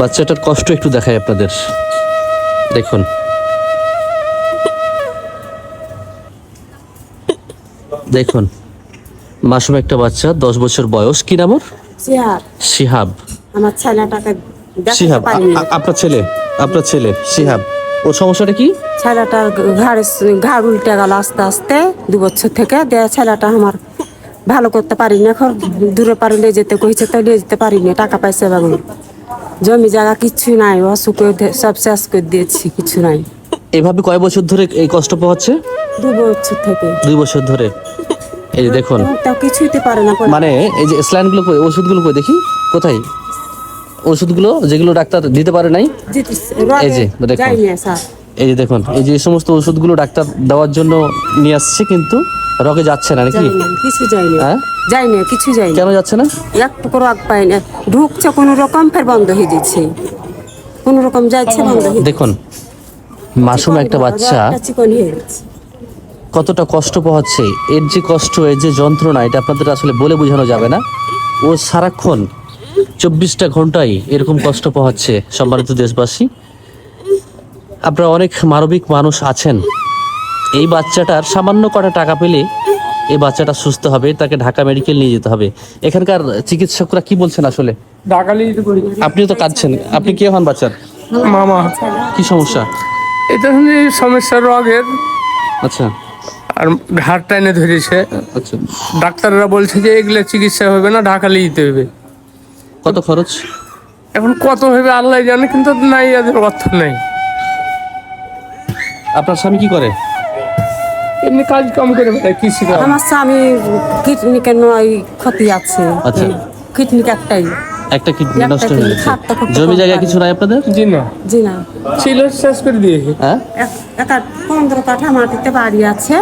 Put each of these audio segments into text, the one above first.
বাচ্চাটার কষ্ট একটু দেখাই আপনাদের। দেখুন। দেখুন। মাসুম একটা বাচ্চা দশ বছর বয়স। কি নাম ওর? শিহাব। আমার ছেলেটাকে শিহাব আপনার ছেলে আপনার ছেলে শিহাব। ওর সমস্যাটা কি? ছেলেটার ঘাড় ঘাড় উল্টে গেল আস্তে আস্তে। দু বছর থেকে দিয়ে ছেলেটা আমার ভালো করতে পারিনি। এখন দূরে পারে নিয়ে যেতে কইছে তো নিয়ে যেতে পারি পারিনি। টাকা পয়সা বেগুন জমি জায়গা কিছু নাই অসুখে সব শেষ করে দিয়েছি কিছু নাই। এভাবে কয় বছর ধরে এই কষ্ট পাচ্ছে দু বছর থেকে। দুই বছর ধরে। এই যে দেখুন। তাও কিছুইতে পারে না মানে এই যে স্লাইনগুলো কই ওষুধগুলো কই দেখি? কোথায়? ওষুধগুলো যেগুলো ডাক্তার দিতে পারে নাই? এই যে, দেখুন। এই যে দেখুন এই যে সমস্ত ওষুধগুলো ডাক্তার দেওয়ার জন্য নিয়ে আসছে কিন্তু রগে যাচ্ছে না নাকি? কিছু যায়নি। হ্যাঁ? যাইনি কিছু যায়নি। কেন যাচ্ছে না? একটু করে আগ পাই না। ঢুকছে কোনো রকম ফের বন্ধ হয়ে যাচ্ছে। কোনো রকম যাচ্ছে বন্ধ হয়ে দেখুন মাসুম একটা বাচ্চা। কতটা কষ্ট পাচ্ছে এর যে কষ্ট এর যে যন্ত্রণা এটা আপনাদের আসলে বলে বোঝানো যাবে না। ও সারাক্ষণ চব্বিশটা ঘন্টায় এরকম কষ্ট পাচ্ছে সম্মানিত দেশবাসী। আপনারা অনেক মানবিক মানুষ আছেন। এই বাচ্চাটার সামান্য কটা টাকা পেলে এই বাচ্চাটা সুস্থ হবে তাকে ঢাকা মেডিকেল নিয়ে যেতে হবে। এখানকার চিকিৎসকরা কি বলছেন আসলে? আপনি তো কাঁদছেন। আপনি কে হন বাচ্চার? মামা। কি সমস্যা? এটা সমস্যা রোগের। আচ্ছা। আর ঘাট টাইনে ধরেছে। আচ্ছা। ডাক্তাররা বলছে যে এগুলো চিকিৎসা হবে না ঢাকালি দিতে হবে। কত খরচ? এখন কত হবে আল্লাহ জানে কিন্তু নাই এদের অর্থ নাই। আপনার স্বামী কি করে? এমনি কাজ কাম করে বেড়ায় কৃষি কাজ আমার স্বামী কিডনিকে নয় ক্ষতি আছে? আচ্ছা। কিডনি একটাই? একটা কিডনি নষ্ট হয়ে গেছে খুব জমি জায়গা কিছু নাই আপনাদের? জি না। জি না। ছিল শেষ করে দিয়েছে হ্যাঁ? এক- একটা পনেরো কাঠা মাটিতে বাড়ি আছে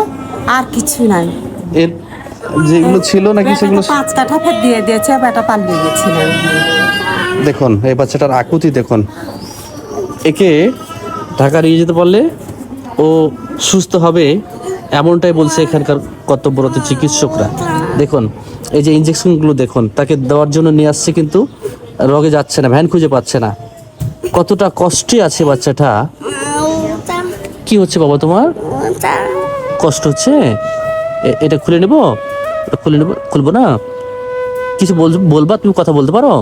আর কিছু নাই। এর যেগুলো ছিল নাকি সেগুলো পাঁচ কাঠা ফের দিয়ে দিয়েছে বেটা পালিয়ে গেছিল দেখুন এই বাচ্চাটার আকুতি দেখুন। একে ঢাকা নিয়ে যেতে পারলে ও সুস্থ হবে এমনটাই বলছে এখানকার কর্তব্যরত চিকিৎসকরা। দেখুন, এই যে ইঞ্জেকশনগুলো দেখুন, তাকে দেওয়ার জন্য নিয়ে আসছে কিন্তু রগে যাচ্ছে না, ভ্যান খুঁজে পাচ্ছে না। কতটা কষ্টে আছে বাচ্চাটা। কি হচ্ছে বাবা তোমার? কষ্ট হচ্ছে? এটা খুলে নেব? খুলে নেব? খুলবো না? কিছু বল, বলবা? তুমি কথা বলতে পারো?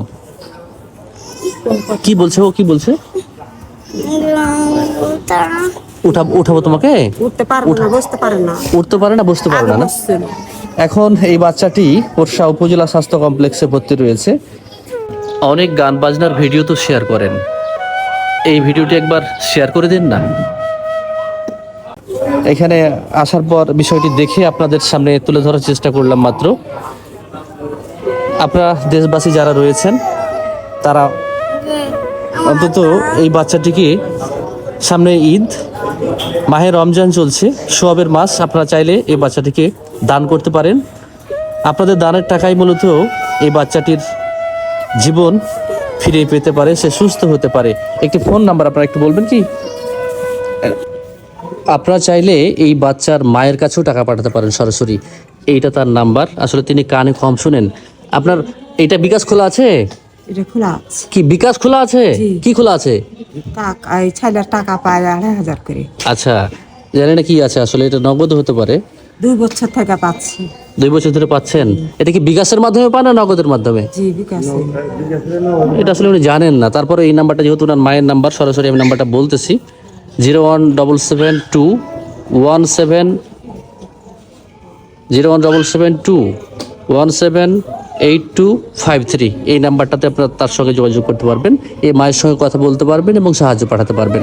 কি বলছে ও? কি বলছে? উঠাবো উঠাবো তোমাকে? উঠতে পারব না বসতে পারে না। উঠতে পারে না বসতে পারে না না? এখন এই বাচ্চাটি পোরশা উপজেলা স্বাস্থ্য কমপ্লেক্সে ভর্তি রয়েছে। অনেক গান বাজনার ভিডিও তো শেয়ার করেন। এই ভিডিওটি একবার শেয়ার করে দিন না। এখানে আসার পর বিষয়টি দেখে আপনাদের সামনে তুলে ধরার চেষ্টা করলাম মাত্র। আপনারা দেশবাসী যারা রয়েছেন তারা অন্তত এই বাচ্চাটিকে সামনে ঈদ মাহে রমজান চলছে, সোয়াবের মাস, আপনারা চাইলে এই বাচ্চাটিকে দান করতে পারেন। আপনাদের দানের টাকাই মূলত এই বাচ্চাটির জীবন ফিরে পেতে পারে, সে সুস্থ হতে পারে। একটি ফোন নাম্বার আপনারা একটু বলবেন কি? আপনারা চাইলে এই বাচ্চার মায়ের কাছেও টাকা পাঠাতে পারেন সরাসরি। এইটা তার নাম্বার। আসলে তিনি কানে কম শুনেন। আপনার, এইটা বিকাশ খোলা আছে? এটা খোলা আছে। কি বিকাশ খোলা আছে। কি খোলা আছে? টাকা এই ছেলের টাকা পায় আড়াই হাজার করে। আচ্ছা জানি না কি আছে আসলে এটা নগদ হতে পারে। দুই বছর থেকে পাচ্ছি। দুই বছর ধরে পাচ্ছেন? এটা কি বিকাশের মাধ্যমে পান না নগদের মাধ্যমে? এটা আসলে উনি জানেন না। তারপরে এই নাম্বারটা যেহেতু ওনার মায়ের নাম্বার সরাসরি আমি নাম্বারটা বলতেছি। Zero one double seven two one seven zero one double seven two one seven eight two five three. এই নাম্বারটাতে আপনার তার সঙ্গে যোগাযোগ করতে পারবেন, এই মায়ের সঙ্গে কথা বলতে পারবেন এবং সাহায্য পাঠাতে পারবেন।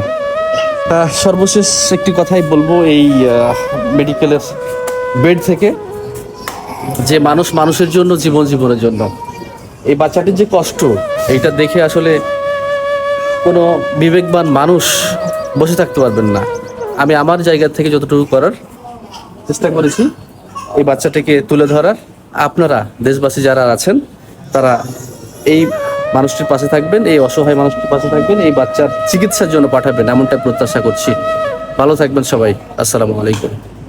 সর্বশেষ একটি কথাই বলব, এই মেডিকেলের বেড থেকে যে মানুষ মানুষের জন্য, জীবন জীবনের জন্য। এই বাচ্চাটির যে কষ্ট, এইটা দেখে আসলে কোনো বিবেকবান মানুষ বসে থাকতে পারবেন না। আমি আমার জায়গা থেকে যতটুকু করার চেষ্টা করেছি, এই বাচ্চাটিকে তুলে ধরার। আপনারা দেশবাসী যারা আছেন, তারা এই মানুষটির পাশে থাকবেন, এই অসহায় মানুষটির পাশে থাকবেন, এই বাচ্চার চিকিৎসার জন্য পাঠাবেন এমনটা প্রত্যাশা করছি। ভালো থাকবেন সবাই। আসসালামু আলাইকুম।